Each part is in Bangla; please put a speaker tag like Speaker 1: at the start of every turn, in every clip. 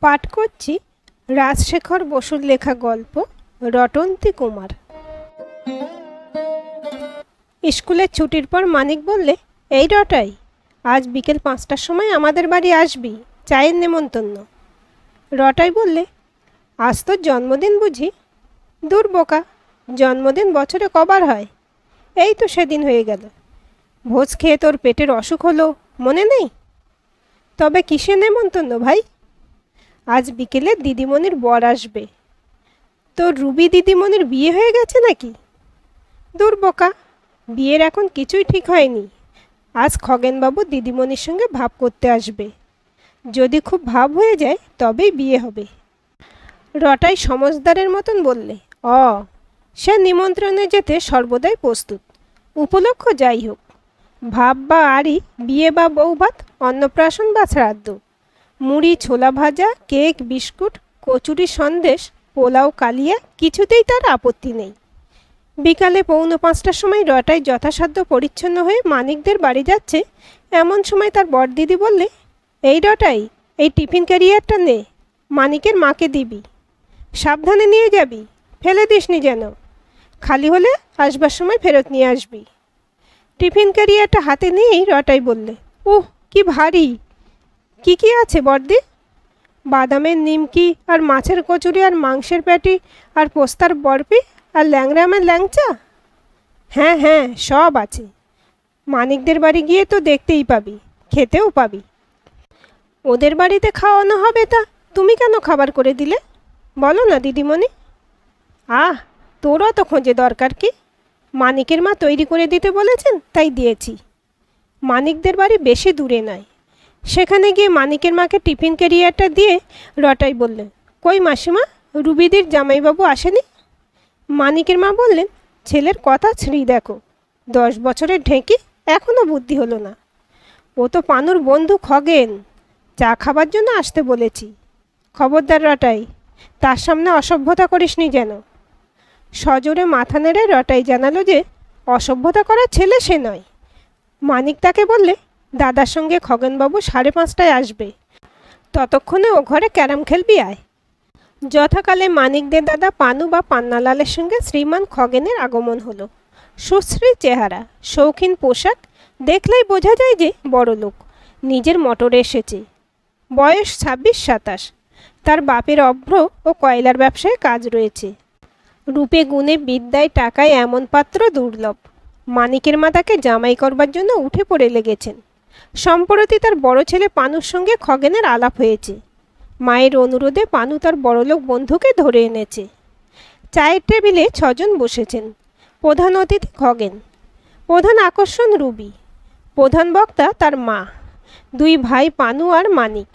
Speaker 1: পাঠ করছি রাজশেখর বসুর লেখা গল্প, রটন্তী কুমার। স্কুলের ছুটির পর মানিক বললে, এই রটাই, আজ বিকেল পাঁচটার সময় আমাদের বাড়ি আসবি, চায়ের নেমন্তন্ন। রটাই বললে, আজ তোর জন্মদিন বুঝি? দূর বোকা, জন্মদিন বছরে কবার হয়। এই তো সেদিন হয়ে গেল। ভোজ খেয়ে তোর পেটের অসুখ হলো, মনে নেই? তবে কিসে নেমন্তন্ন ভাই? আজ বিকেলে দিদিমণির বর আসবে। তো রুবি দিদিমণির বিয়ে হয়ে গেছে নাকি? দূর বোকা, বিয়ের এখন কিছুই ঠিক হয়নি। আজ খগেনবাবু দিদিমণির সঙ্গে ভাব করতে আসবে। যদি খুব ভাব হয়ে যায়, তবেই বিয়ে হবে। রটাই সমজদারের মতন বললে, অ, সে নিমন্ত্রণে যেতে সর্বদাই প্রস্তুত। উপলক্ষ যাই হোক। ভাব বা আড়ি, বিয়ে বা বৌভাত, অন্নপ্রাশন বা শ্রাদ্ধ। মুড়ি, ছোলা ভাজা, কেক, বিস্কুট, কচুরি সন্দেশ, পোলাও, কালিয়া, কিছুতেই তার আপত্তি নেই। বিকালে পৌনে পাঁচটার সময় রটায় যথাসাধ্য পরিচ্ছন্ন হয়ে মানিকদের বাড়ি যাচ্ছে। এমন সময় তার বড়দিদি বললে, এই রটাই, এই টিফিন ক্যারিয়ারটা নে, মানিকের মাকে দিবি। সাবধানে নিয়ে যাবি, ফেলে দিসনি যেন। খালি হলে আসবার সময় ফেরত নিয়ে আসবি। টিফিন ক্যারিয়ারটা হাতে নিয়েই রটাই বললে, উহ, কি ভারী কি কি আছে বর্দি? বাদামের নিমকি আর মাছের কচুরি আর মাংসের প্যাটি আর পোস্তার বরফি আর ল্যাংড়ামের ল্যাংচা? হ্যাঁ হ্যাঁ সব আছে। মানিকদের বাড়ি গিয়ে তো দেখতেই পাবি, খেতেও পাবি। ওদের বাড়িতে খাওয়ানো হবে তা তুমি কেন খাবার করে দিলে? বলো না, দিদিমণি। আহ, তোরও তো খোঁজে দরকার কি? মানিকের মা তৈরি করে দিতে বলেছেন, তাই দিয়েছি। মানিকদের বাড়ি বেশি দূরে নয়। সেখানে গিয়ে মানিকের মাকে টিফিন ক্যারিয়ারটা দিয়ে রটাই বললেন, কই মাসিমা, রুবিদির জামাইবাবু আসেনি? মানিকের মা বললেন, ছেলের কথা ছিঁড়ি দেখো, দশ বছরের ঢেঁকি এখনও বুদ্ধি হলো না। ও তো পানুর বন্ধু খগেন, চা খাবার জন্য আসতে বলেছি। খবরদার রটাই, তার সামনে অসভ্যতা করিসনি যেন। সজোরে মাথা নেড়ে রটাই জানালো যে, অসভ্যতা করার ছেলে সে নয়। মানিক তাকে বললে দাদার সঙ্গে খগেনবাবু সাড়ে পাঁচটায় আসবে। ততক্ষণে ও ঘরে ক্যারাম খেলবি আয়। যথাকালে মানিকদের দাদা পানু বা পান্নালালের সঙ্গে শ্রীমান খগেনের আগমন হলো। সুশ্রী চেহারা, শৌখিন পোশাক, দেখলেই বোঝা যায় যে বড় লোক। নিজের মোটরে এসেছে। বয়স ছাব্বিশ সাতাশ। তার বাপের অভ্র ও কয়লার ব্যবসায় কাজ রয়েছে। রূপে গুণে বিদ্যায় টাকায় এমন পাত্র দুর্লভ। মানিকের মা তাকে জামাই করবার জন্য উঠে পড়ে লেগেছেন। সম্প্রতি তার বড় ছেলে পানুর সঙ্গে খগেনের আলাপ হয়েছে। মায়ের অনুরোধে পানু তার বড়লোক বন্ধুকে ধরে এনেছে। চায়ের টেবিলে ছজন বসেছেন। প্রধান অতিথি খগেন, প্রধান আকর্ষণ রুবি, প্রধান বক্তা তার মা, দুই ভাই পানু আর মানিক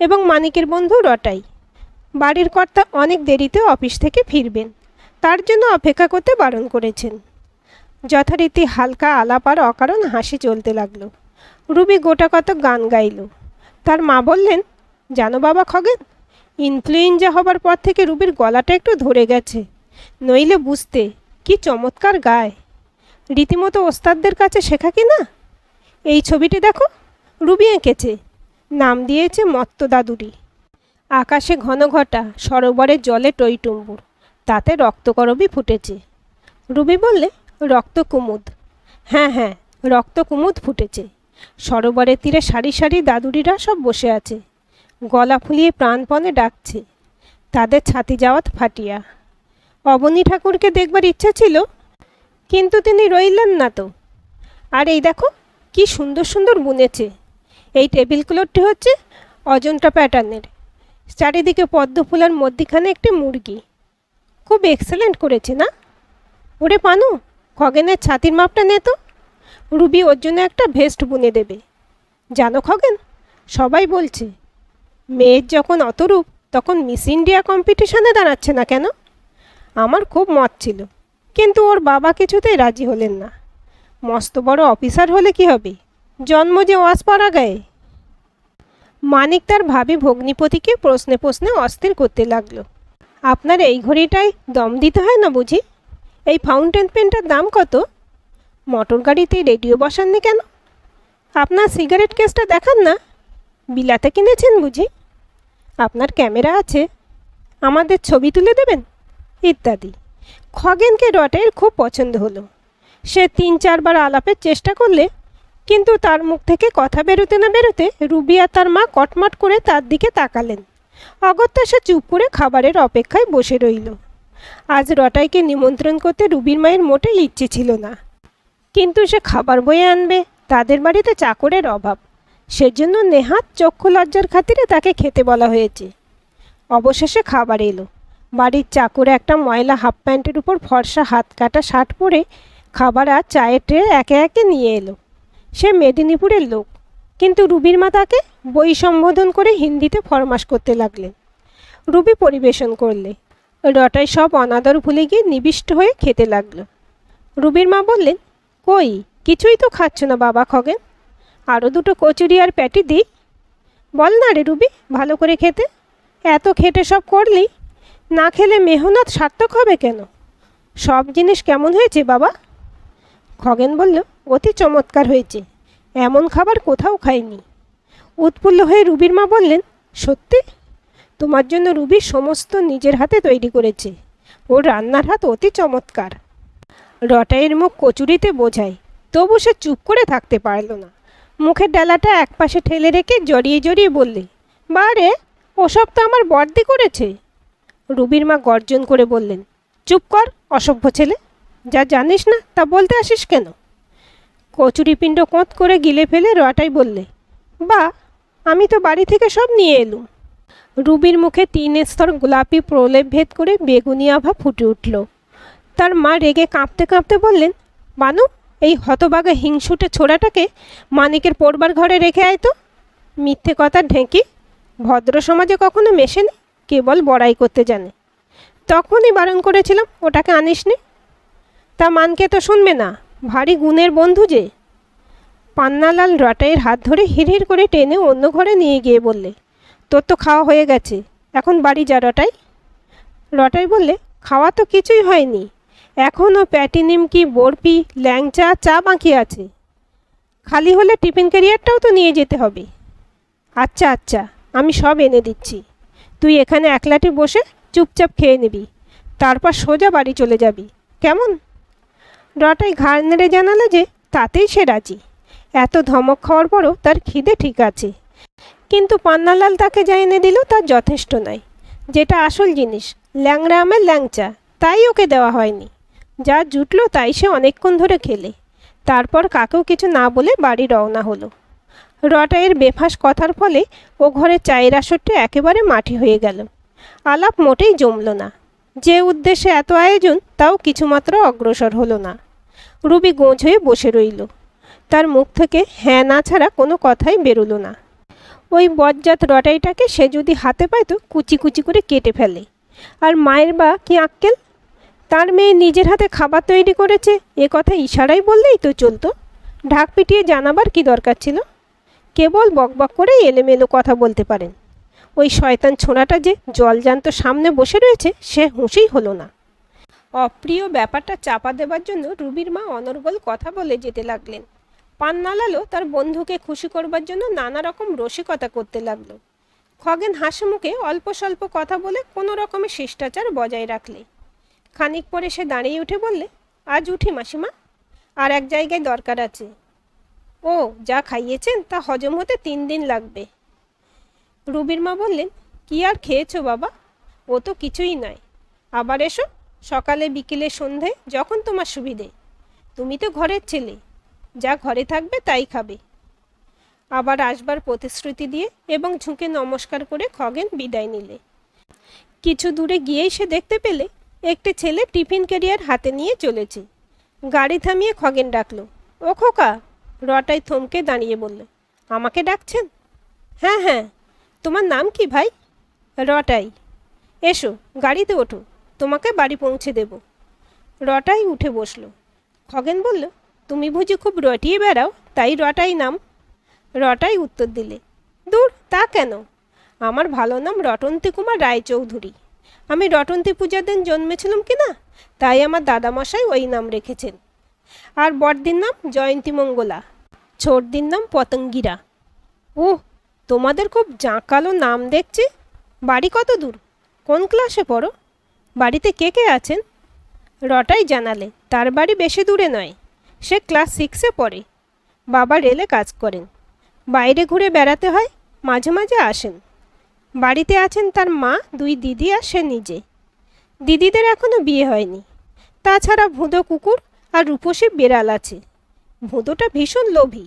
Speaker 1: এবং মানিকের বন্ধু রটাই। বাড়ির কর্তা অনেক দেরিতে অফিস থেকে ফিরবেন, তার জন্য অপেক্ষা করতে বারণ করেছেন। যথারীতি হালকা আলাপ আর অকারণ হাসি চলতে লাগল। রুবি গোটা কত গান গাইল। তার মা বললেন, জানো বাবা খগেন, ইনফ্লুয়েঞ্জা হবার পর থেকে রুবির গলাটা একটু ধরে গেছে। নইলে বুঝতে কি চমৎকার গায়। রীতিমতো ওস্তাদদের কাছে শেখা কি না? এই ছবিটি দেখো, রুবি এঁকেছে। নাম দিয়েছে মত্ত দাদুরি। আকাশে ঘন ঘটা সরোবরের জলে টইটুম্বুর তাতে রক্তকরবী ফুটেছে। রুবি বললে, রক্ত কুমুদ। হ্যাঁ হ্যাঁ রক্ত কুমুদ ফুটেছে। সরোবরের তীরে সারি সারি দাদুরিরা সব বসে আছে। গলা ফুলিয়ে প্রাণপণে ডাকছে। তাদের ছাতি যাওয়াত ফাটিয়া। অবনী ঠাকুরকে দেখবার ইচ্ছা ছিল, কিন্তু তিনি রইলেন না তো। আর এই দেখো, কি সুন্দর সুন্দর বুনেছে এই টেবিল ক্লথটি হচ্ছে অজন্তা প্যাটার্নের। চারিদিকে পদ্ম ফুলের মধ্যিখানে একটি মুরগি। খুব এক্সেলেন্ট করেছে না? ওরে পানু, খগেনের ছাতির মাপটা নে তো। রুবি ওর জন্য একটা ভেস্ট বুনে দেবে। জানো খগেন? সবাই বলছে, মেয়ের যখন অতরূপ, তখন মিস ইন্ডিয়া কম্পিটিশনে দাঁড়াচ্ছে না কেন? আমার খুব মত ছিল, কিন্তু ওর বাবা কিছুতেই রাজি হলেন না। মস্ত বড় অফিসার হলে কি হবে? জন্ম যে ওয়াস পাড়া গায়ে মানিক তার ভাবি ভগ্নিপতিকে প্রশ্নে প্রশ্নে অস্থির করতে লাগল। আপনার এই ঘড়িটাই দম দিতে হয় না বুঝি? এই ফাউন্টেন পেনটার দাম কত? মোটর গাড়িতে রেডিও বসাননি কেন? আপনার সিগারেট কেসটা দেখান না। বিলাতে কিনেছেন বুঝি? আপনার ক্যামেরা আছে। আমাদের ছবি তুলে দেবেন? ইত্যাদি। খগেনকে রটাইয়ের খুব পছন্দ হলো। সে তিন চারবার আলাপের চেষ্টা করলে, কিন্তু তার মুখ থেকে কথা বেরোতে না বেরোতে রুবি আর তার মা কটমট করে তার দিকে তাকালেন। অগত্যা সে চুপ করে খাবারের অপেক্ষায় বসে রইল। আজ রটাইকে নিমন্ত্রণ করতে রুবির মায়ের মোটেই ইচ্ছে ছিল না। কিন্তু সে খাবার বয়ে আনবে, তাদের বাড়িতে চাকরের অভাব। সেজন্য নেহাত চক্ষু লজ্জার খাতিরে তাকে খেতে বলা হয়েছে। অবশেষে খাবার এলো। বাড়ির চাকর একটা ময়লা হাফ প্যান্টের উপর ফর্সা হাত কাটা শার্ট পরে খাবার আর চায়ের ট্রে একে একে নিয়ে এলো। সে মেদিনীপুরের লোক। কিন্তু রুবির মা তাকে বই সম্বোধন করে হিন্দিতে ফরমাস করতে লাগলেন। রুবি পরিবেশন করলে। রটাই সব অনাদর ভুলে গিয়ে নিবিষ্ট হয়ে খেতে লাগল। রুবির মা বললেন কই? কিছুই তো খাচ্ছ না বাবা খগেন। আরও দুটো কচুরি আর প্যাটি দিই বল না রে রুবি, ভালো করে খেতে। এত খেটে সব করলি, না খেলে মেহনত সার্থক হবে কেন? সব জিনিস কেমন হয়েছে বাবা? খগেন বলল, অতি চমৎকার হয়েছে। এমন খাবার কোথাও খাইনি। উৎফুল্ল হয়ে রুবির মা বললেন, সত্যি? তোমার জন্য রুবি সমস্ত নিজের হাতে তৈরি করেছে। ওর রান্নার হাত অতি চমৎকার। রটাইয়ের মুখ কচুরিতে বোঝায়। তবু সে চুপ করে থাকতে পারল না। মুখের ডালাটা একপাশে ঠেলে রেখে জড়িয়ে জড়িয়ে বললে বারে ওসব তো আমার বর্দি করেছে? রুবির মা গর্জন করে বললেন, চুপ কর, অসভ্য ছেলে। যা জানিস না, তা বলতে আসিস কেন? কচুরি পিণ্ড কোঁত করে গিলে ফেলে রটাই বললে, বা, আমি তো বাড়ি থেকে সব নিয়ে এলুম। রুবির মুখে তিন স্তর গোলাপি প্রলেপ ভেদ করে বেগুনি আভা ফুটে উঠল। তার মা রেগে কাঁপতে কাঁপতে বললেন, বানু, এই হতবাগা হিংসুটে ছোড়াটাকে মানিকের পড়বার ঘরে রেখে আয় তো। মিথ্যে কথা ঢেঁকি ভদ্র সমাজে কখনো মেশেনি, কেবল বড়াই করতে জানে। তখনই বারণ করেছিলাম, ওটাকে আনিস আনিসনি তা মানকে তো শুনবে না, ভারী গুণের বন্ধু যে। পান্নালাল রটাইয়ের হাত ধরে হিড়হিড় করে টেনে অন্য ঘরে নিয়ে গিয়ে বললে, তোর তো খাওয়া হয়ে গেছে, এখন বাড়ি যা রটাই। রটাই বললে, খাওয়া তো কিছুই হয়নি এখনও প্যাটি নিমকি বরফি, ল্যাংচা, চা বাকি আছে? খালি হলে টিফিন ক্যারিয়ারটাও তো নিয়ে যেতে হবে। আচ্ছা আচ্ছা আমি সব এনে দিচ্ছি। তুই এখানে একলাটি বসে চুপচাপ খেয়ে নিবি, তারপর সোজা বাড়ি চলে যাবি। কেমন? রটাই ঘাড় নেড়ে জানালে যে তাতেই সে রাজি। এত ধমক খাওয়ার পরও তার খিদে ঠিক আছে। কিন্তু পান্নালাল তাকে যা এনে দিল তার যথেষ্ট নয়। যেটা আসল জিনিস, ল্যাংড়া আমের ল্যাংচা, তাই ওকে দেওয়া হয়নি। যা জুটলো তাই সে অনেকক্ষণ ধরে খেলে। তারপর কাকেও কিছু না বলে বাড়ি রওনা হলো। রটাইয়ের বেফাস কথার ফলে ও ঘরে চায়ের আসরটা একেবারে মাটি হয়ে গেল। আলাপ মোটেই জমল না। যে উদ্দেশ্যে এত আয়োজন, তাও কিছুমাত্র অগ্রসর হলো না। রুবি গোঁজ হয়ে বসে রইল। তার মুখ থেকে হ্যাঁ না ছাড়া কোনো কথাই বেরোলো না। ওই বজ্জাত রটাইটাকে সে যদি হাতে পায় তো কুচি কুচি করে কেটে ফেলে। আর মায়ের বা কি আক্কেল? তার মেয়ে নিজের হাতে খাবার তৈরি করেছে, এ কথা ইশারাই বললেই তো চলতো। ঢাক পিটিয়ে জানাবার কি দরকার ছিল? কেবল বকবক করে এলেমেলো কথা বলতে পারেন। ওই শয়তান ছোঁড়াটা যে জলজান্ত সামনে বসে রয়েছে, সে হুঁশেই হলো না। অপ্রিয় ব্যাপারটা চাপা দেবার জন্য রুবির মা অনর্গল কথা বলে যেতে লাগলেন। পান্নালালও তার বন্ধুকে খুশি করবার জন্য নানা রকম রসিকতা করতে লাগল। খগেন হাসি মুখে অল্প স্বল্প কথা বলে কোনো রকমের শিষ্টাচার বজায় রাখলে। খানিক পরে সে দাঁড়িয়ে উঠে বললে, আজ উঠি মাসিমা, আর এক জায়গায় দরকার আছে। ও, যা খাইয়েছেন তা হজম হতে তিন দিন লাগবে। রুবির মা বললেন, কি আর খেয়েছো বাবা? ও তো কিছুই নয়। আবার এসো, সকালে বিকেলে সন্ধে, যখন তোমার সুবিধে। তুমি তো ঘরের ছেলে, যা ঘরে থাকবে তাই খাবে। আবার আসবার প্রতিশ্রুতি দিয়ে এবং ঝুঁকে নমস্কার করে খগেন বিদায় নিলে। কিছু দূরে গিয়েই সে দেখতে পেলে একটি ছেলে টিফিন ক্যারিয়ার হাতে নিয়ে চলেছে। গাড়ি থামিয়ে খগেন ডাকলো। ও খোকা! রটাই থমকে দাঁড়িয়ে বলল। আমাকে ডাকছেন? হ্যাঁ হ্যাঁ। তোমার নাম কি ভাই? রটাই। এসো, গাড়িতে ওঠো। তোমাকে বাড়ি পৌঁছে দেব। রটাই উঠে বসল। খগেন বলল, তুমি বুঝি খুব রটিয়ে বেড়াও, তাই রটাই নাম। রটাই উত্তর দিলে, দূর, তা কেন? আমার ভালো নাম রটন্তী কুমার রায়চৌধুরী। আমি রটন্তী পূজার দিন জন্মেছিলাম কি না তাই আমার দাদামশাই ওই নাম রেখেছেন। আর বড়দিন নাম জয়ন্তী মঙ্গলা ছোটদিন নাম পতঙ্গিরা। ও তোমাদের খুব জাঁকালো নাম দেখছি। বাড়ি কত দূর? কোন ক্লাসে পড়ো? বাড়িতে কে কে আছেন? রটাই জানালে, তার বাড়ি বেশি দূরে নয়। সে ক্লাস সিক্সে পড়ে। বাবা রেলে কাজ করেন। বাইরে ঘুরে বেড়াতে হয়, মাঝে মাঝে আসেন। বাড়িতে আছেন তার মা, দুই দিদি আর সে নিজে। দিদিদের এখনও বিয়ে হয়নি। তাছাড়া ভুঁদো কুকুর আর রূপসী বেড়াল আছে। ভুঁদোটা ভীষণ লোভী।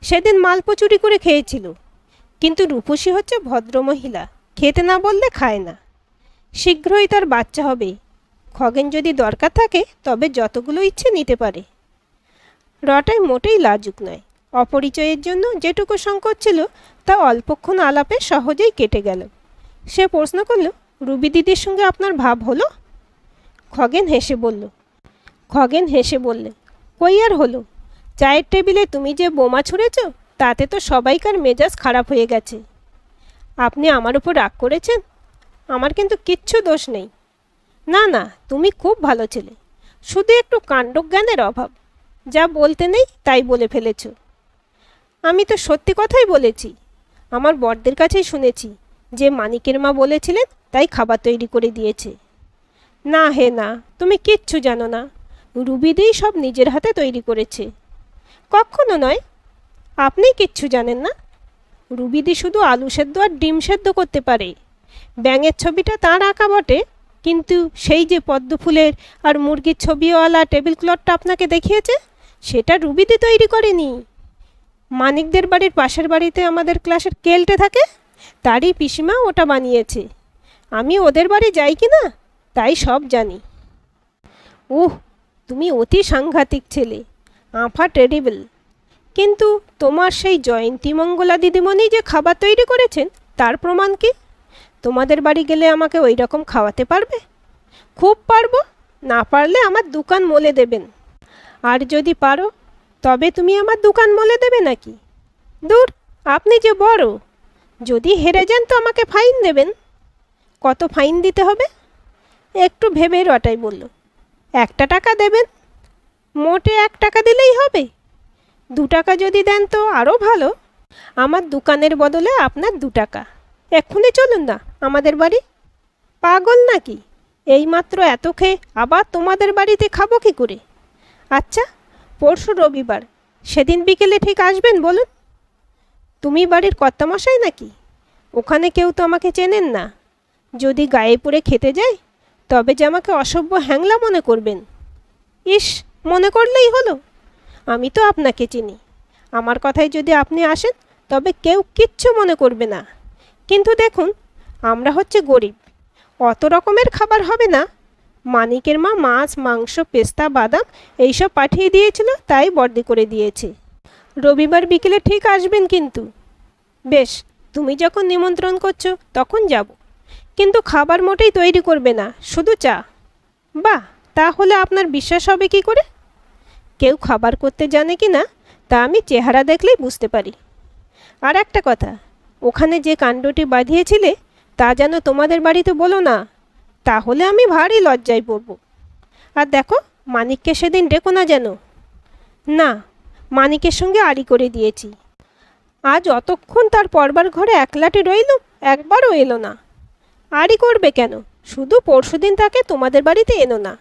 Speaker 1: সেদিন মালপো চুরি করে খেয়েছিল। কিন্তু রূপসী হচ্ছে ভদ্রমহিলা, খেতে না বললে খায় না। শীঘ্রই তার বাচ্চা হবে। খগেন যদি দরকার থাকে, তবে যতগুলো ইচ্ছে নিতে পারে। রটাই মোটেই লাজুক নয়। অপরিচয়ের জন্য যেটুকু সংকট ছিল, তা অল্পক্ষণ আলাপে সহজেই কেটে গেল। সে প্রশ্ন করল, রুবি দিদির সঙ্গে আপনার ভাব হলো? খগেন হেসে বলল, খগেন হেসে বললে, কই আর হলো? চায়ের টেবিলে তুমি যে বোমা ছুঁড়েছ, তাতে তো সবাইকার মেজাজ খারাপ হয়ে গেছে। আপনি আমার উপর রাগ করেছেন? আমার কিন্তু কিচ্ছু দোষ নেই। না না, তুমি খুব ভালো ছেলে। শুধু একটু কাণ্ডজ্ঞানের অভাব। যা বলতে নেই, তাই বলে ফেলেছ। আমি তো সত্যি কথাই বলেছি। আমার বরদের কাছেই শুনেছি যে মানিকের মা বলেছিলেন তাই খাবার তৈরি করে দিয়েছে। না হে না, তুমি কিচ্ছু জানো না। রুবিদেই সব নিজের হাতে তৈরি করেছে। কখনো নয়, আপনি কিচ্ছু জানেন না। রুবিদি শুধু আলু সেদ্ধ আর ডিম সেদ্ধ করতে পারে। ব্যাঙের ছবিটা তার আঁকা বটে, কিন্তু সেই যে পদ্ম ফুলের আর মুরগির ছবিওয়ালা টেবিল ক্লথটা আপনাকে দেখিয়েছে, সেটা রুবিদি তৈরি করেনি। মানিকদের বাড়ির পাশের বাড়িতে আমাদের ক্লাসের কেলটে থাকে, তারই পিসিমা ওটা বানিয়েছে। আমি ওদের বাড়ি যাই কি না, তাই সব জানি। উহ, তুমি অতি সাংঘাতিক ছেলে, আফা টেরিবল কিন্তু তোমার সেই জয়ন্তী মঙ্গলা দিদিমণি যে খাবার তৈরি করেছেন, তার প্রমাণ কি? তোমাদের বাড়ি গেলে আমাকে ওই রকম খাওয়াতে পারবে? খুব পারব, না পারলে আমার দোকান মলে দেবেন। আর যদি পারো তবে তুমি আমার দোকান মলে দেবে নাকি? দূর, আপনি যে বড়, যদি হেরে যান তো আমাকে ফাইন দেবেন। কত ফাইন দিতে হবে? একটু ভেবে রটাই বলল, একটা টাকা দেবেন? মোটে এক টাকা দিলেই হবে? দু টাকা যদি দেন তো আরও ভালো। আমার দোকানের বদলে আপনার দু টাকা। এক্ষুনি চলুন না, আমাদের বাড়ি? পাগল নাকি? এইমাত্র এত খেয়ে আবার তোমাদের বাড়িতে খাব কি করে? আচ্ছা পরশু রবিবার। সেদিন বিকেলে ঠিক আসবেন বলুন। তুমি বাড়ির কর্তামশাই নাকি? ওখানে কেউ তো আমাকে চেনেন না। যদি গায়ে পড়ে খেতে যাই, তবে যে আমাকে অসভ্য হ্যাংলা মনে করবেন। ইস, মনে করলেই হলো। আমি তো আপনাকে চিনি। আমার কথায় যদি আপনি আসেন, তবে কেউ কিচ্ছু মনে করবে না। কিন্তু দেখুন, আমরা হচ্ছে গরিব। অত রকমের খাবার হবে না। মানিকের মা মাছ, মাংস, পেস্তা, বাদাম এইসব পাঠিয়ে দিয়েছিল, তাই বর্দি করে দিয়েছে। রবিবার বিকেলে ঠিক আসবেন কিন্তু। বেশ, তুমি যখন নিমন্ত্রণ করছ, তখন যাব। কিন্তু খাবার মোটেই তৈরি করবে না, শুধু চা। বাহ, তাহলে আপনার বিশ্বাস হবে কি করে? কেউ খাবার করতে জানে কি না, তা আমি চেহারা দেখলেই বুঝতে পারি। আর একটা কথা, ওখানে যে কাণ্ডটি বাঁধিয়েছিলে, তা যেন তোমাদের বাড়িতে বলো না। তাহলে আমি ভারী লজ্জায় পড়ব। আর দেখো, মানিককে সেদিন ডেকো না যেন। না, মানিকের সঙ্গে আড়ি করে দিয়েছি। আজ অতক্ষণ তার পরবার ঘরে একলাটে রইল একবারও এলো না। আড়ি করবে কেন? শুধু পরশুদিন তাকে তোমাদের বাড়িতে এনো না।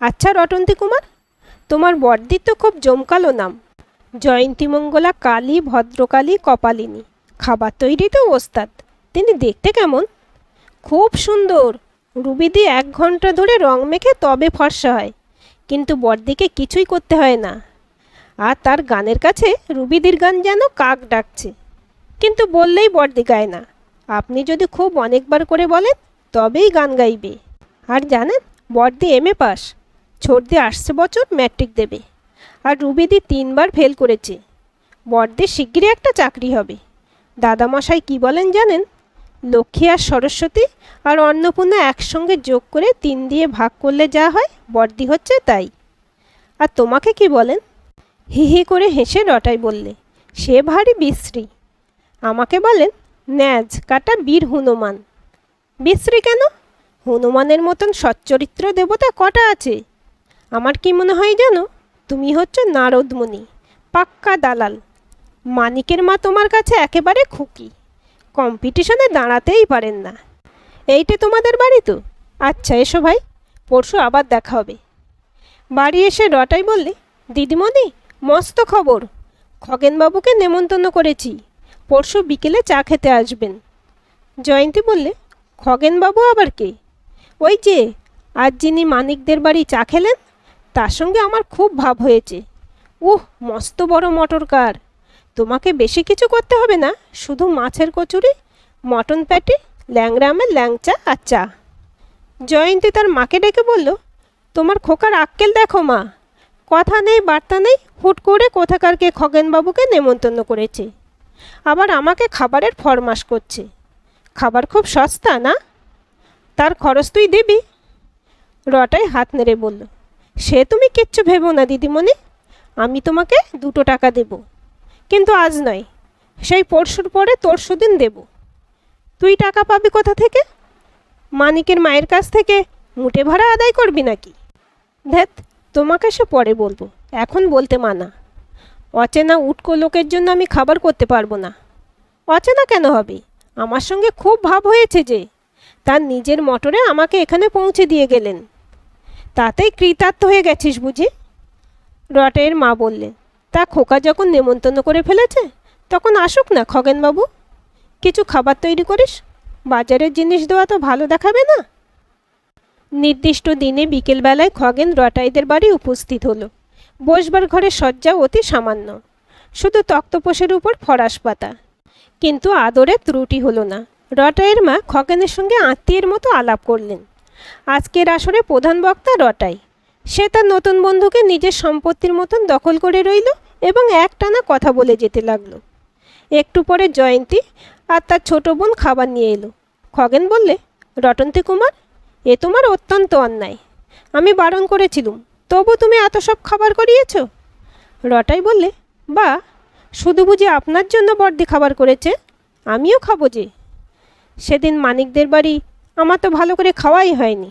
Speaker 1: আচ্ছা রটন্তী কুমার, তোমার বর্দির তো খুব জমকালো নাম। জয়ন্তীমঙ্গলা কালী, ভদ্রকালী, কপালিনী। খাবার তৈরিতেও ওস্তাদ। তিনি দেখতে কেমন? খুব সুন্দর। রুবিদি এক ঘণ্টা ধরে রং মেখে তবে ফর্সা হয়, কিন্তু বর্দিকে কিছুই করতে হয় না। আর তার গানের কাছে রুবিদির গান যেন কাক ডাকছে। কিন্তু বললেই বর্দি গায় না। আপনি যদি খুব অনেকবার করে বলেন, তবেই গান গাইবে। আর জানেন বর্দি এম এ পাস। ছোটদি আসছে বছর ম্যাট্রিক দেবে। আর রুবিদি তিনবার ফেল করেছে। বর্দের শিগগিরই একটা চাকরি হবে। দাদামশাই কি বলেন জানেন? লক্ষ্মী আর সরস্বতী আর অন্নপূর্ণা একসঙ্গে যোগ করে তিন দিয়ে ভাগ করলে যা হয় বর্দি হচ্ছে তাই। আর তোমাকে কি বলেন? হি করে হেসে রটাই বললে, সে ভারী বিশ্রী। আমাকে বলেন, ন্যাজ কাটা বীর হনুমান। বিশ্রী কেন? হনুমানের মতন সচ্চরিত্র দেবতা কটা আছে? আমার কি মনে হয় জানো? তুমি হচ্ছ নারদমণি, পাক্কা দালাল। মানিকের মা তোমার কাছে একেবারে খুকি। কম্পিটিশনে দাঁড়াতেই পারেন না। এইটা তোমাদের বাড়ি তো? আচ্ছা এসো ভাই, পরশু আবার দেখা হবে। বাড়ি এসে রটাই বললে, দিদিমণি, মস্ত খবর। খগেনবাবুকে নেমন্তন্ন করেছি। পরশু বিকেলে চা খেতে আসবেন। জয়ন্তী বললে, খগেনবাবু আবার কে? ওই যে, আজ যিনি মানিকদের বাড়ি চা খেলেন, তার সঙ্গে আমার খুব ভাব হয়েছে। উহ, মস্ত বড় মটর কার তোমাকে বেশি কিছু করতে হবে না, শুধু মাছের কচুরি, মটন প্যাটি ল্যাংরামের ল্যাংচা আর চা। জয়ন্তী তার মাকে ডেকে বলল, তোমার খোকার আক্কেল দেখো মা। কথা নেই, বার্তা নেই, হুট করে কোথাকারকে খগেনবাবুকে নেমন্তন্ন করেছে। আবার আমাকে খাবারের ফরমাস করছে। খাবার খুব সস্তা, না? তার খরচ তুই দিবি? রটাই হাত নেড়ে বলল, সে তুমি কিচ্ছু ভেবো না, দিদিমণি। আমি তোমাকে দুটো টাকা দেব। কিন্তু আজ নয়। সেই পরশুর পরে তরশু দিন দেব। তুই টাকা পাবি কোথা থেকে? মানিকের মায়ের কাছ থেকে মুটে ভাড়া আদায় করবি নাকি? ধ্যাত তোমাকে সে পরে বলব। এখন বলতে মানা। অচেনা উটকো লোকের জন্য আমি খাবার করতে পারব না। অচেনা কেন হবে? আমার সঙ্গে খুব ভাব হয়েছে যে, তার নিজের মোটরে আমাকে এখানে পৌঁছে দিয়ে গেলেন। তাতেই কৃতার্থ হয়ে গেছিস বুঝি? রটের মা বললেন তা খোকা যখন নেমন্তন্ন করে ফেলেছে, তখন আসুক না খগেনবাবু। কিছু খাবার তৈরি করিস? বাজারের জিনিস দেওয়া তো ভালো দেখাবে না। নির্দিষ্ট দিনে বিকেলবেলায় খগেন রটাইদের বাড়ি উপস্থিত হলো। বসবার ঘরে শয্যা অতি সামান্য। শুধু তক্তপোষের উপর ফরাস পাতা। কিন্তু আদরে ত্রুটি হলো না। রটাইয়ের মা খগেনের সঙ্গে আত্মীয়ের মতো আলাপ করলেন। আজকের আসরে প্রধান বক্তা রটাই। সে তার নতুন বন্ধুকে নিজের সম্পত্তির মতন দখল করে রইল এবং একটানা কথা বলে যেতে লাগল। একটু পরে জয়ন্তী আর তার ছোট বোন খাবার নিয়ে এলো। খগেন বললে, রটন্তী কুমার, এ তোমার অত্যন্ত অন্যায়। আমি বারণ করেছিলুম, তবু তুমি এত সব খাবার করিয়েছ? রটাই বললে, বা, শুধু বুঝি আপনার জন্য বর্দি খাবার করেছে, আমিও খাব যে। সেদিন মানিকদের বাড়ি আমার তো ভালো করে খাওয়াই হয়নি।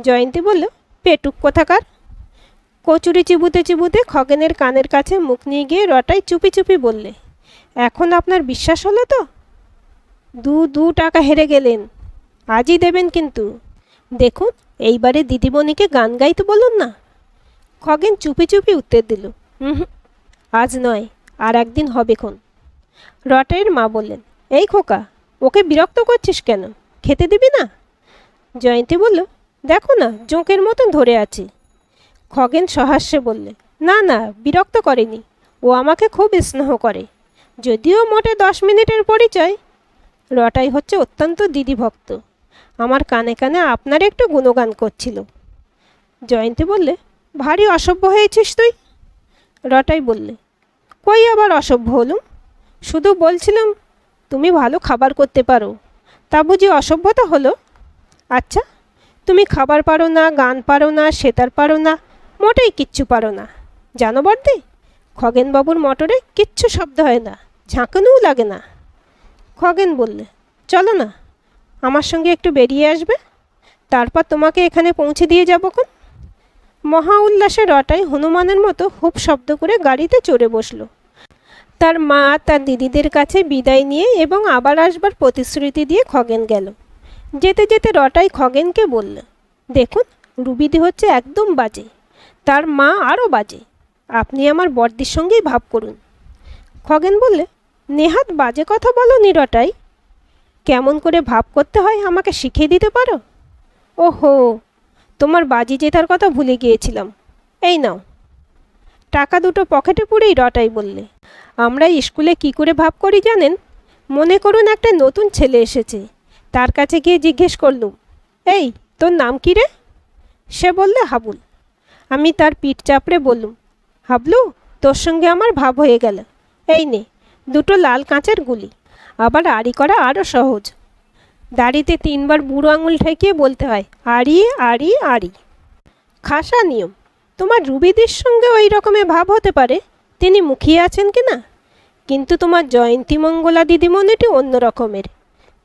Speaker 1: জয়ন্তী বলল পেটুক কোথাকার? কচুরি চিবুতে চিবুতে খগেনের কানের কাছে মুখ নিয়ে গিয়ে রটাই চুপি চুপি বললে, এখন আপনার বিশ্বাস হলো তো? দু দু টাকা হেরে গেলেন, আজই দেবেন কিন্তু। দেখুন, এইবারে দিদিমণিকে গান গাইতে বলুন না। খগেন চুপি চুপি উত্তর দিল হুম, আজ নয়, আর একদিন হবে খন। রটাইয়ের মা বললেন, এই খোকা, ওকে বিরক্ত করছিস কেন? খেতে দিবি না? জয়ন্তী বলল দেখো না, জোঁকের মতন ধরে আছে। খগেন সহাস্যে বললে, না না, বিরক্ত করেনি। ও আমাকে খুব স্নেহ করে। যদিও মোটে দশ মিনিটের পরিচয়, রটাই হচ্ছে অত্যন্ত দিদিভক্ত আমার কানে কানে আপনার একটু গুণগান করছিল। জয়ন্তী বললে, ভারী অসভ্য হয়েছিস তুই? রটাই বললে, কই আবার অসভ্য হলুম? শুধু বলছিলাম, তুমি ভালো খাবার করতে পারো। তা বুঝি অসভ্যতা হলো? আচ্ছা তুমি খাবার পারো না, গান পারো না, সেতার পারো না, মোটেই কিচ্ছু পারো না। জানো বর্দি, খগেনবাবুর মোটরে কিচ্ছু শব্দ হয় না, ঝাঁকানোও লাগে না। খগেন বললে, চলো না, আমার সঙ্গে একটু বেরিয়ে আসবে, তারপর তোমাকে এখানে পৌঁছে দিয়ে যাব কোন? মহা উল্লাসে রটাই হনুমানের মতো হুপ শব্দ করে গাড়িতে চড়ে বসল। তার মা তার দিদিদের কাছে বিদায় নিয়ে এবং আবার আসবার প্রতিশ্রুতি দিয়ে খগেন গেল। যেতে যেতে রটাই খগেনকে বলল, দেখুন, রুবিদি হচ্ছে একদম বাজে। তার মা আরও বাজে। আপনি আমার বর্দির সঙ্গেই ভাব করুন। খগেন বললে, নেহাত বাজে কথা বলো নি রটাই। কেমন করে ভাব করতে হয় আমাকে শিখিয়ে দিতে পারো? ওহো, তোমার বাজি জেতার কথা ভুলে গিয়েছিলাম। এই নাও। টাকা দুটো পকেটে পুরেই রটাই বললে, আমরা স্কুলে কি করে ভাব করি জানেন? মনে করুন একটা নতুন ছেলে এসেছে। তার কাছে গিয়ে জিজ্ঞেস করলুম এই, তোর নাম কী রে? সে বললে, হাবুল। আমি তার পিঠ চাপড়ে বললুম, হাবলু, তোর সঙ্গে আমার ভাব হয়ে গেল। এই নে, দুটো লাল কাঁচের গুলি, আবার আড়ি করা আরও সহজ। দাড়িতে তিনবার বুড়ো আঙুল ঠেকিয়ে বলতে হয়, আড়ি আড়ি আড়ি। খাসা নিয়ম, তোমার রুবিদির সঙ্গে ওই রকমের ভাব হতে পারে। তিনি মুখিয়ে আছেন কি না? কিন্তু তোমার জয়ন্তী মঙ্গলা দিদিমণিটি অন্য রকমের।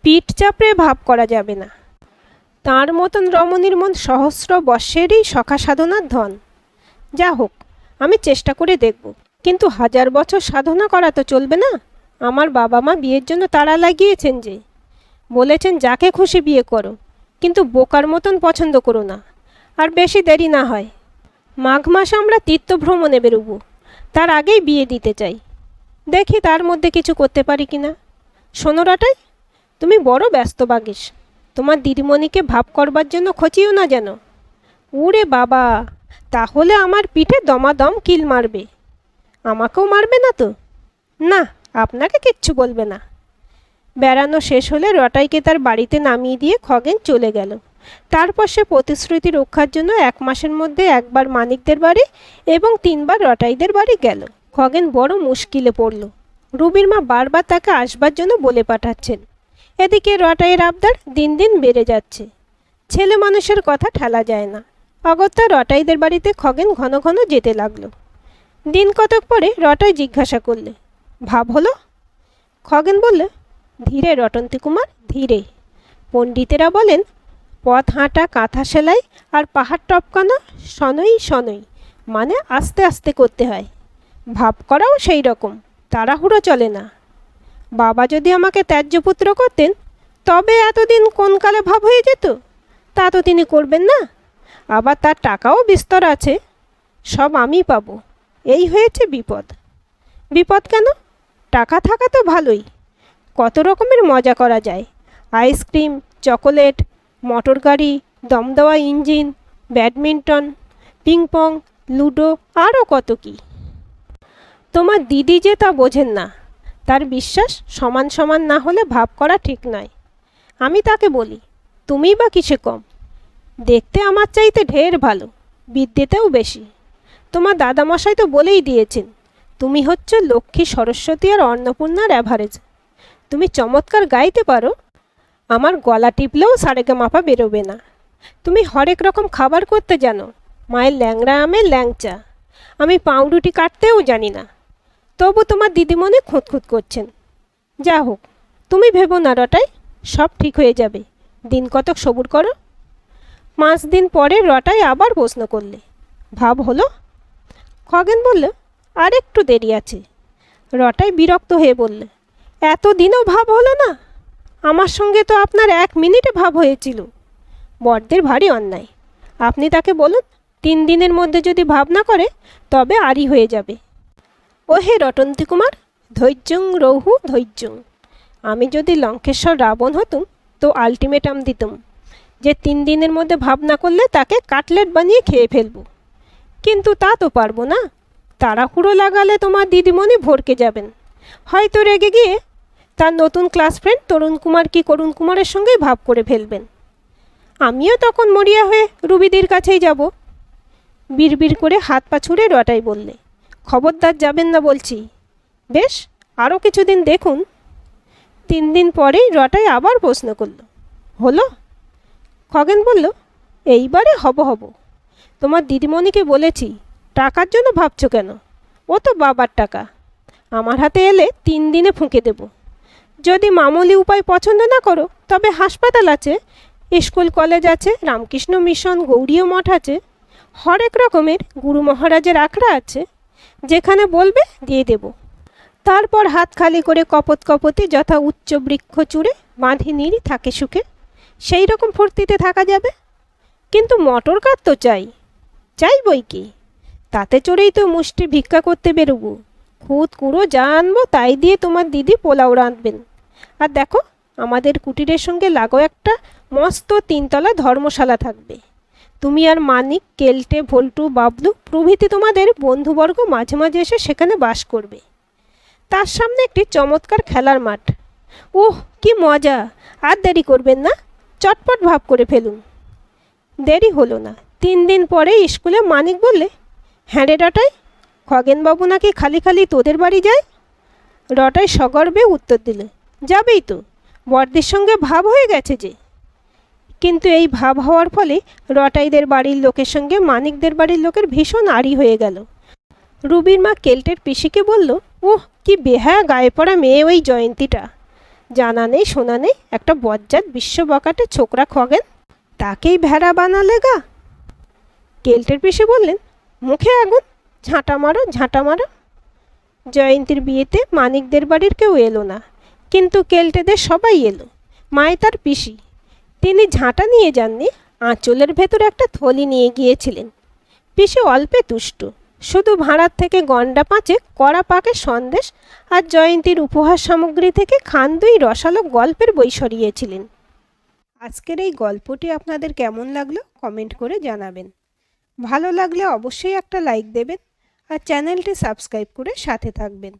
Speaker 1: পিঠ চাপড়ে ভাব করা যাবে না। তার মতন রমণীর মন সহস্র বর্ষেরই সখা সাধনার ধন। যা হোক, আমি চেষ্টা করে দেখব। কিন্তু হাজার বছর সাধনা করা তো চলবে না। আমার বাবা মা বিয়ের জন্য তাড়া লাগিয়েছেন যে। বলেছেন, যাকে খুশি বিয়ে করো, কিন্তু বোকার মতন পছন্দ করো না। আর বেশি দেরি না হয়। মাঘ মাসে আমরা তীর্থ ভ্রমণে বেরোবো। তার আগেই বিয়ে দিতে চাই। দেখি তার মধ্যে কিছু করতে পারি কি না সোনোরাটাই তুমি বড় ব্যস্ত বাগিস। তোমার দিদিমণিকে ভাব করবার জন্য খচিও না যেন। উরে বাবা, তাহলে আমার পিঠে দমাদম কিল মারবে। আমাকেও মারবে না তো? না, আপনাকে কিচ্ছু বলবে না। বেড়ানো শেষ হলে রটাইকে তার বাড়িতে নামিয়ে দিয়ে খগেন চলে গেল। তারপর সে প্রতিশ্রুতি রক্ষার জন্য এক মাসের মধ্যে একবার মানিকদের বাড়ি এবং তিনবার রটাইদের বাড়ি গেল। খগেন বড় মুশকিলে পড়ল। রুবির মা বারবার তাকে আসবার জন্য বলে পাঠাচ্ছেন। এদিকে রটাইয়ের আবদার দিন দিন বেড়ে যাচ্ছে। ছেলে মানুষের কথা ঠেলা যায় না। অগত্যা রটাইদের বাড়িতে খগেন ঘন ঘন যেতে লাগল। দিন কতক পরে রটাই জিজ্ঞাসা করলে, ভাব হলো? খগেন বললে, ধীরে রটন্তী কুমার, ধীরে। পণ্ডিতেরা বলেন, পথ হাঁটা, কাঁথা সেলাই আর পাহাড় টপকানো সনই সনই মানে আস্তে আস্তে করতে হয়। ভাব করাও সেই রকম, তাড়াহুড়ো চলে না। বাবা যদি আমাকে ত্যায্যপুত্র করতেন, তবে এতদিন কোন কালে ভাব হয়ে যেত? তা তো তিনি করবেন না। আবার তার টাকাও বিস্তর আছে। সব আমি পাবো। এই হয়েছে বিপদ। বিপদ কেন? টাকা থাকা তো ভালোই। কত রকমের মজা করা যায়। আইসক্রিম, চকোলেট, মোটর গাড়ি দম ইঞ্জিন, ব্যাডমিন্টন, পিংপং, লুডো আরও কত কি। তোমার দিদি যে তা বোঝেন না। তার বিশ্বাস সমান সমান না হলে ভাব করা ঠিক নয়। আমি তাকে বলি, তুমি বা কিসে কম? দেখতে আমার চাইতে ঢের ভালো, বিদ্যেতেও বেশি। তোমার দাদামশাই তো বলেই দিয়েছেন, তুমি হচ্ছ লক্ষ্মী সরস্বতী আর অন্নপূর্ণার অ্যাভারেজ তুমি চমৎকার গাইতে পারো, আমার গলা টিপলেও সারেগে মাপা বেরোবে না। তুমি হরেক রকম খাবার করতে জানো, মায়ের ল্যাংড়া আমের ল্যাংচা। আমি পাউরুটি কাটতেও জানি না তবু তোমার দিদিমণি খুঁতখুত করছেন। যা হোক, তুমি ভেবো না রটাই, সব ঠিক হয়ে যাবে। দিন কতক সবুর করো। পাঁচ দিন পরে রটাই আবার প্রশ্ন করলে। ভাব হলো? খগেন বলল আর একটু দেরি আছে। রটাই বিরক্ত হয়ে বললে, এতদিনও ভাব হলো না? আমার সঙ্গে তো আপনার এক মিনিটে ভাব হয়েছিল। বড়দের ভারী অন্যায়। আপনি তাকে বলুন, তিন দিনের মধ্যে যদি ভাব না করে, তবে আরই হয়ে যাবে। ও হে রটন্তী কুমার ধৈর্যং রৌহু ধৈর্যং আমি যদি লঙ্কেশ্বর রাবণ হতুম, তো আলটিমেটাম দিতুম, যে তিন দিনের মধ্যে ভাব না করলে তাকে কাটলেট বানিয়ে খেয়ে ফেলব। কিন্তু তা তো পারব না। তাড়াহুড়ো লাগালে তোমার দিদিমণি ভরকে যাবেন। হয়তো রেগে গিয়ে তার নতুন ক্লাস ফ্রেন্ড তরুণ কুমার কি করুণ কুমারের সঙ্গেই ভাব করে ফেলবেন। আমিও তখন মরিয়া হয়ে রুবিদির কাছেই যাব। বিড়বিড় করে হাত পা ছুঁড়ে রটাই বললে খবরদার যাবেন না বলছি। বেশ আরও কিছুদিন দেখুন। তিন দিন পরেই রটাই আবার প্রশ্ন করল। হলো? খগেন বলল, এইবারে হব হব। তোমার দিদিমণিকে বলেছি, টাকার জন্য ভাবছ কেন? ও তো বাবার টাকা। আমার হাতে এলে তিন দিনে ফুঁকে দেব। যদি মামুলি উপায় পছন্দ না করো, তবে হাসপাতাল আছে, স্কুল কলেজ আছে, রামকৃষ্ণ মিশন, গৌরীয় মঠ আছে, হরেক রকমের গুরু মহারাজের আখড়া আছে যেখানে বলবে দিয়ে দেব। তারপর হাত খালি করে কপত কপতে যথা উচ্চ বৃক্ষ চূড়ে বাঁধি নিড়ি থাকে সুখে। সেই রকম ফুর্তিতে থাকা যাবে। কিন্তু মটর কার তো চাই। চাই বই কি? তাতে চড়েই তো মুষ্টি ভিক্ষা করতে বেরোবো। খুদ কুড়ো যা আনব তাই দিয়ে তোমার দিদি পোলাও রাঁধবেন। আর দেখো, আমাদের কুটিরের সঙ্গে লাগো একটা মস্ত তিনতলা ধর্মশালা থাকবে। তুমি আর মানিক, কেলটে, ভল্টু, বাবলু প্রভৃতি তোমাদের বন্ধুবর্গ মাঝে মাঝে এসে সেখানে বাস করবে। তার সামনে একটি চমৎকার খেলার মাঠ। ওহ কি মজা! আর দেরি করবেন না, চটপট ভাব করে ফেলুন। দেরি হলো না। তিন দিন পরে স্কুলে মানিক বললে হ্যাঁ রে রটাই, খগেনবাবু নাকি খালি খালি তোদের বাড়ি যায়? রটাই সগর্বে উত্তর দিলে, যাবেই তো বর্দির সঙ্গে ভাব হয়ে গেছে যে। কিন্তু এই ভাব হওয়ার ফলে রটাইদের বাড়ির লোকের সঙ্গে মানিকদের বাড়ির লোকের ভীষণ আড়ি হয়ে গেল। রুবির মা কেল্টের পিসিকে বলল ওহ কি বেহায়া গায়ে পড়া মেয়ে ওই জয়ন্তীটা। জানা নেই, শোনা নেই, একটা বজ্জাত বিশ্ব বকাটে ছোকরা খগেন, তাকেই ভেড়া বানালে গা? কেল্টের পিসি বললেন, মুখে আগুন, ঝাঁটা মারো ঝাঁটা মারো। জয়ন্তীর বিয়েতে মানিকদের বাড়ির কেউ এলো না, কিন্তু কেল্টেদের সবাই এলো মায় তার পিসি। তিনি ঝাঁটা নিয়ে যাননি, আঁচলের ভেতর একটা থলি নিয়ে গিয়েছিলেন। পিসে অল্পে তুষ্ট, শুধু ভাড়ার থেকে গন্ডা পাঁচে কড়া পাকে সন্দেশ আর জয়ন্তীর উপহার সামগ্রী থেকে খান দুই রসালো গল্পের বই সরিয়েছিলেন। আজকের এই গল্পটি আপনাদের কেমন লাগল কমেন্ট করে জানাবেন। ভালো লাগলে অবশ্যই একটা লাইক দেবেন আর চ্যানেলটি সাবস্ক্রাইব করে সাথে থাকবেন।